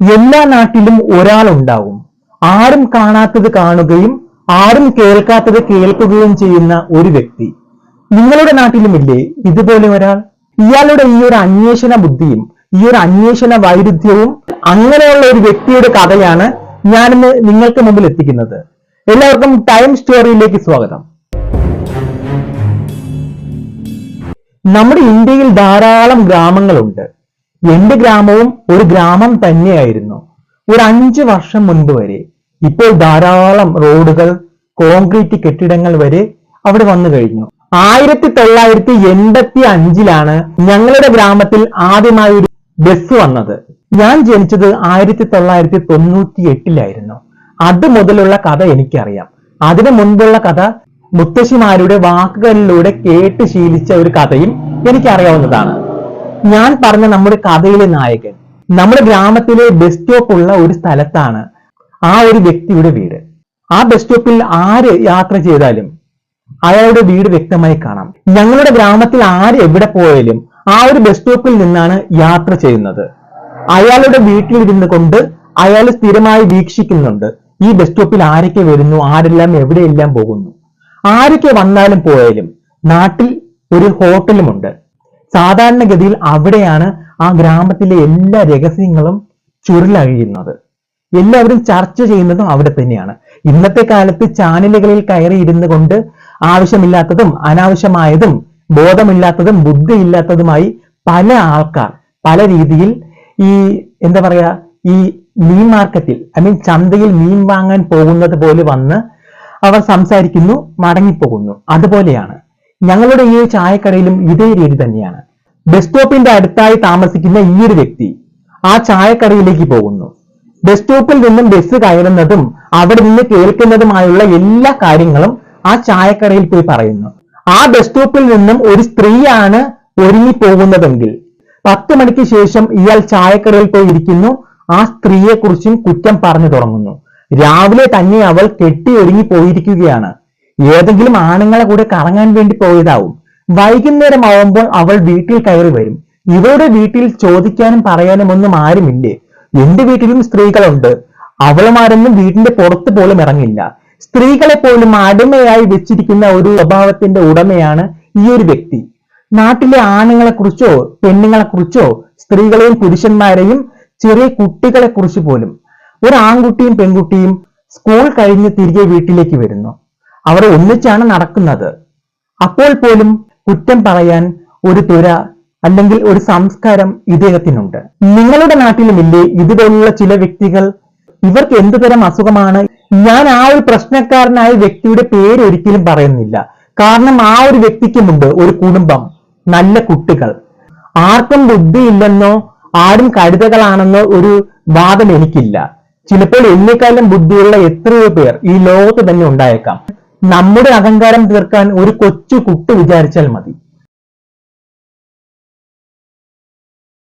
എല്ലാ നാട്ടിലും ഒരാളുണ്ടാവും. ആരും കാണാത്തത് കാണുകയും ആരും കേൾക്കാത്തത് കേൾക്കുകയും ചെയ്യുന്ന ഒരു വ്യക്തി. നിങ്ങളുടെ നാട്ടിലുമില്ലേ ഇതുപോലെ ഒരാൾ? ഇയാളുടെ ഈ ഒരു അന്വേഷണ ബുദ്ധിയും ഈ ഒരു അന്വേഷണ വൈരുദ്ധ്യവും അങ്ങനെയുള്ള ഒരു വ്യക്തിയുടെ കഥയാണ് ഞാനിന്ന് നിങ്ങൾക്ക് മുമ്പിൽ എത്തിക്കുന്നത്. എല്ലാവർക്കും ടൈം സ്റ്റോറിയിലേക്ക് സ്വാഗതം. നമ്മുടെ ഇന്ത്യയിൽ ധാരാളം ഗ്രാമങ്ങളുണ്ട്. എന്റെ ഗ്രാമവും ഒരു ഗ്രാമം തന്നെയായിരുന്നു. ഒരു അഞ്ച് വർഷം മുൻപ് വരെ ഇപ്പോൾ ധാരാളം റോഡുകൾ കോൺക്രീറ്റ് കെട്ടിടങ്ങൾ വരെ അവിടെ വന്നു കഴിഞ്ഞു. ആയിരത്തി തൊള്ളായിരത്തി എൺപത്തി അഞ്ചിലാണ് ഞങ്ങളുടെ ഗ്രാമത്തിൽ ആദ്യമായി ഒരു ബസ് വന്നത്. ഞാൻ ജനിച്ചത് ആയിരത്തി തൊള്ളായിരത്തി തൊണ്ണൂറ്റി എട്ടിലായിരുന്നു അത് മുതലുള്ള കഥ എനിക്കറിയാം. അതിനു മുൻപുള്ള കഥ മുത്തശ്ശിമാരുടെ വാക്കുകളിലൂടെ കേട്ട് ശീലിച്ച ഒരു കഥയും എനിക്കറിയാവുന്നതാണ്. ഞാൻ പറഞ്ഞ നമ്മുടെ കഥയിലെ നായകൻ നമ്മുടെ ഗ്രാമത്തിലെ ബസ് സ്റ്റോപ്പ് ഉള്ള ഒരു സ്ഥലത്താണ് ആ ഒരു വ്യക്തിയുടെ വീട്. ആ ബസ് സ്റ്റോപ്പിൽ ആര് യാത്ര ചെയ്താലും അയാളുടെ വീട് വ്യക്തമായി കാണാം. ഞങ്ങളുടെ ഗ്രാമത്തിൽ ആര് എവിടെ പോയാലും ആ ഒരു ബസ് സ്റ്റോപ്പിൽ നിന്നാണ് യാത്ര ചെയ്യുന്നത്. അയാളുടെ വീട്ടിലിരുന്ന് കൊണ്ട് അയാൾ സ്ഥിരമായി വീക്ഷിക്കുന്നുണ്ട്. ഈ ബസ് സ്റ്റോപ്പിൽ ആരൊക്കെ വരുന്നു ആരെല്ലാം എവിടെയെല്ലാം പോകുന്നു. ആരൊക്കെ വന്നാലും പോയാലും നാട്ടിൽ ഒരു ഹോട്ടലുമുണ്ട് സാധാരണഗതിയിൽ അവിടെയാണ് ആ ഗ്രാമത്തിലെ എല്ലാ രഹസ്യങ്ങളും ചുരുളഴിയുന്നത്. എല്ലാവരും ചർച്ച ചെയ്യുന്നതും അവിടെ തന്നെയാണ്. ഇന്നത്തെ കാലത്ത് ചാനലുകളിൽ കയറി ഇരുന്നു കൊണ്ട് ആവശ്യമില്ലാത്തതും അനാവശ്യമായതും ബോധമില്ലാത്തതും ബുദ്ധിയില്ലാത്തതുമായി പല ആൾക്കാർ പല രീതിയിൽ ഈ എന്താ പറയുക ഈ മീൻ മാർക്കറ്റിൽ ഐ മീൻ ചന്തയിൽ മീൻ വാങ്ങാൻ പോകുന്നത് പോലെ വന്ന് അവർ സംസാരിക്കുന്നു മടങ്ങിപ്പോകുന്നു. അതുപോലെയാണ്. ഞങ്ങളുടെ ഈ ചായക്കടയിലും ഇതേ രീതി തന്നെയാണ്. ബസ് സ്റ്റോപ്പിന്റെ അടുത്തായി താമസിക്കുന്ന ഈ ഒരു വ്യക്തി ആ ചായക്കടയിലേക്ക് പോകുന്നു. ബസ് സ്റ്റോപ്പിൽ നിന്നും ബസ് കയറുന്നതും അവിടെ നിന്ന് കേൾക്കുന്നതുമായുള്ള എല്ലാ കാര്യങ്ങളും ആ ചായക്കടയിൽ പോയി പറയുന്നു. ആ ബസ് സ്റ്റോപ്പിൽ നിന്നും ഒരു സ്ത്രീയാണ് ഒരുങ്ങി പോകുന്നതെങ്കിൽ പത്ത് മണിക്ക് ശേഷം ഇയാൾ ചായക്കടയിൽ പോയി ഇരിക്കുന്നു. ആ സ്ത്രീയെക്കുറിച്ചും കുറ്റം പറഞ്ഞു തുടങ്ങുന്നു. രാവിലെ തന്നെ അവൾ കെട്ടി ഒരുങ്ങി പോയിരിക്കുകയാണ് ഏതെങ്കിലും ആണുങ്ങളെ കൂടെ കറങ്ങാൻ വേണ്ടി പോയതാവും. വൈകുന്നേരം ആവുമ്പോൾ അവൾ വീട്ടിൽ കയറി വരും. ഇവരുടെ വീട്ടിൽ ചോദിക്കാനും പറയാനും ഒന്നും ആരുമില്ലേ? എന്റെ വീട്ടിലും സ്ത്രീകളുണ്ട്. അവളുമാരൊന്നും വീടിന്റെ പുറത്ത് പോലും ഇറങ്ങില്ല. സ്ത്രീകളെ പോലും അടിമയായി വെച്ചിരിക്കുന്ന ഒരു സ്വഭാവത്തിന്റെ ഉടമയാണ് ഈ ഒരു വ്യക്തി. നാട്ടിലെ ആണുങ്ങളെ കുറിച്ചോ പെണ്ണുങ്ങളെ കുറിച്ചോ സ്ത്രീകളെയും പുരുഷന്മാരെയും ചെറിയ കുട്ടികളെ കുറിച്ച് പോലും. ഒരു ആൺകുട്ടിയും പെൺകുട്ടിയും സ്കൂൾ കഴിഞ്ഞ് തിരികെ വീട്ടിലേക്ക് വരുന്നു. അവർ ഒന്നിച്ചാണ് നടക്കുന്നത്. അപ്പോൾ പോലും കുറ്റം പറയാൻ ഒരു തുര അല്ലെങ്കിൽ ഒരു സംസ്കാരം ഇദ്ദേഹത്തിനുണ്ട്. നിങ്ങളുടെ നാട്ടിലുമില്ലേ ഇതുപോലുള്ള ചില വ്യക്തികൾ? ഇവർക്ക് എന്തുതരം അസുഖമാണ്? ഞാൻ ആ ഒരു പ്രശ്നക്കാരനായ വ്യക്തിയുടെ പേര് ഒരിക്കലും പറയുന്നില്ല. കാരണം ആ ഒരു വ്യക്തിക്കുമുണ്ട് ഒരു കുടുംബം നല്ല കുട്ടികൾ. ആർക്കും ബുദ്ധിയില്ലെന്നോ ആരും കരുതകളാണെന്നോ ഒരു വാദം എനിക്കില്ല. ചിലപ്പോൾ എന്നെക്കാളും ബുദ്ധിയുള്ള എത്രയോ പേർ ഈ ലോകത്ത് തന്നെ ഉണ്ടായേക്കാം. നമ്മുടെ അഹങ്കാരം തീർക്കാൻ ഒരു കൊച്ചു കുട്ടി വിചാരിച്ചാൽ മതി.